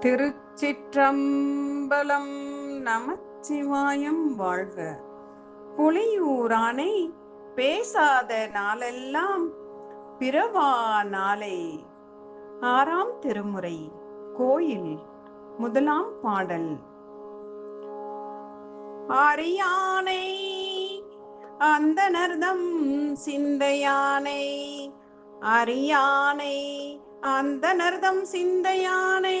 திருச்சிற்றம்பலம் நமச்சிவாயம் வாழ்க. புலியூரானை பேசாத நாளெல்லாம் பிறவா நாளே. ஆறாம் திருமுறை கோயில் முதலாம் பாடல். அரியானை அந்தனர்தம் சிந்தையானை. அரியானை அந்தனர்தம் சிந்தையானை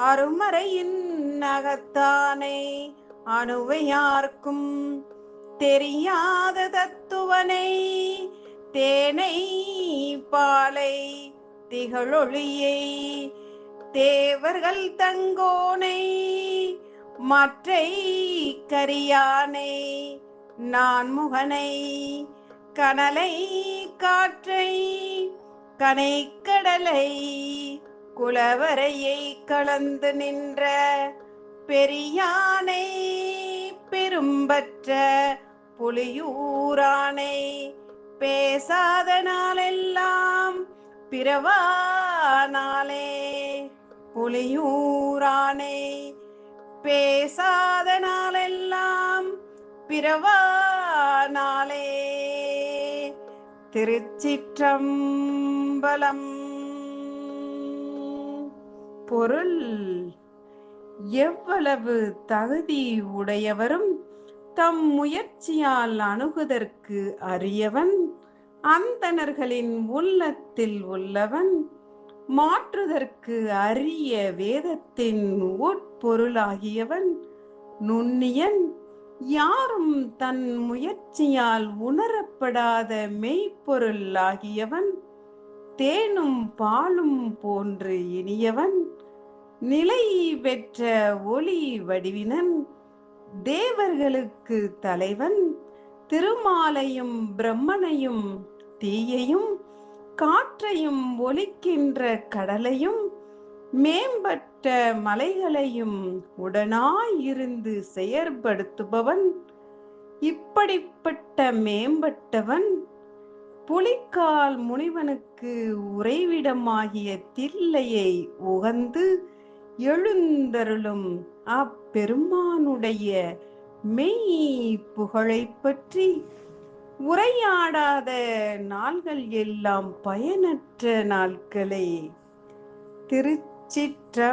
அருமறையின் நகத்தானை அணுவையார்க்கும் தெரியாத தத்துவனை தேனை பாலை திகழொளியை தேவர்கள் தங்கோனை மற்றை கரியானை நான் முகனை கனலை காற்றை கனைக்கடலை குளவரையை கலந்து நின்ற பெரியானை பெரும்பற்ற புலியூரானை பேசாத நாளெல்லாம் நாளே. புலியூரானை பேசாத நாளெல்லாம் நாளே. திருச்சிற்றம்பலம். பொருள் எவ்வளவு தகுதி உடையவரும் தம் முயற்சியால் அணுகுதற்கு அறியவன் அந்தணர்களின் உள்ளத்தில் உள்ளவன் மாற்றுதற்கு அரிய வேதத்தின் உட்பொருளாகியவன். நுண்ணியன் யாரும் தன் முயற்சியால் உணரப்படாத மெய்ப்பொருள் ஆகியவன் தேனும் பாலும் போன்று இனியவன் நிலை பெற்ற ஒளி வடிவினன் தேவர்களுக்கு தலைவன் திருமாலையும் பிரம்மனையும் தீயையும் காற்றையும் ஒலிக்கின்ற கடலையும் மேம்பட்ட மலைகளையும் உடனாயிருந்து செயற்படுத்துபவன். இப்படிப்பட்ட மேம்பட்டவன் புலிக்கால் முனிவனுக்கு உறைவிடமாகிய தில்லையை உகந்து எழுந்தருளும் அப்பெருமானுடைய மெய் புகழை பற்றி உரையாடாத நாள்கள் எல்லாம் பயனற்ற நாட்களே. சிற்றம்பலம்.